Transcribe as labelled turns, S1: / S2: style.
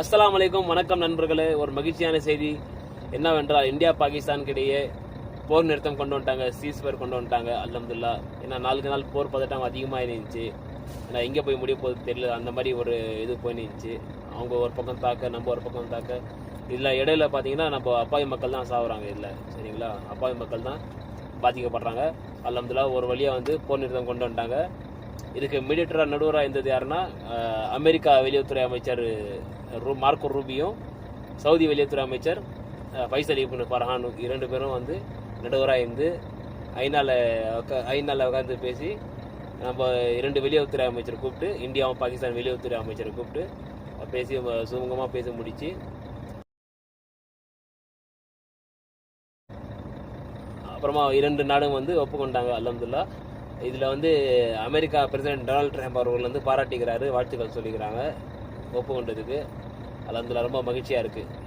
S1: அஸ்லாம் அலைக்கும் வணக்கம் நண்பர்களே. ஒரு மகிழ்ச்சியான செய்தி. என்னவென்றால் இந்தியா பாகிஸ்தானுக்கிடையே போர் நிறுத்தம் கொண்டு வந்துட்டாங்க. சீஸ்வர் கொண்டு வந்துட்டாங்க அல்ஹம்துலில்லா. ஏன்னா நாளுக்கு நாள் போர் பதட்டம் அதிகமாக இருந்துச்சு ஏன்னா எங்கே போய் முடிய போகுது தெரியல. அந்த மாதிரி ஒரு இது போயிருந்துச்சு அவங்க ஒரு பக்கம் தாக்க நம்ம ஒரு பக்கம் தாக்க. இதில் இடையில பார்த்தீங்கன்னா நம்ம அப்பாவி மக்கள் தான் சாகுறாங்க இதில். சரிங்களா? அப்பாவி மக்கள் தான் பாதிக்கப்படுறாங்க. அல்ஹம்துலில்லா ஒரு வழியாக வந்து போர் நிறுத்தம் கொண்டு வந்துட்டாங்க. இதுக்கு மீடியேட்டராக நடுவராக இருந்தது யாருன்னா அமெரிக்கா வெளியுறவுத்துறை அமைச்சர் ரூ மார்க்கோ ரூபியும் சவுதி வெளியுறவுத்துறை அமைச்சர் அஹ், ஃபைசல் இப்னு இரண்டு பேரும் வந்து நடுவராக இருந்து ஐநாவில் உக்கா ஐநால உட்காந்து பேசி நம்ம இரண்டு வெளியுறவுத்துறை அமைச்சர் கூப்பிட்டு இந்தியாவும் பாகிஸ்தான் வெளியுறவுத்துறை அமைச்சரை கூப்பிட்டு பேசி சுமூகமாக பேசி முடிச்சு. அப்புறமா இரண்டு நாடும் வந்து ஒப்புக்கொண்டாங்க அலமதுல்லா இதில் வந்து அமெரிக்கா பிரசிடென்ட் டொனால்ட் ட்ரம்ப் அவர்கள் வந்து பாராட்டிக்கிறாரு வாழ்த்துக்கள் சொல்லிக்கிறாங்க ஒப்புக்கொண்டதுக்கு. அதில் ரொம்ப மகிழ்ச்சியாக இருக்குது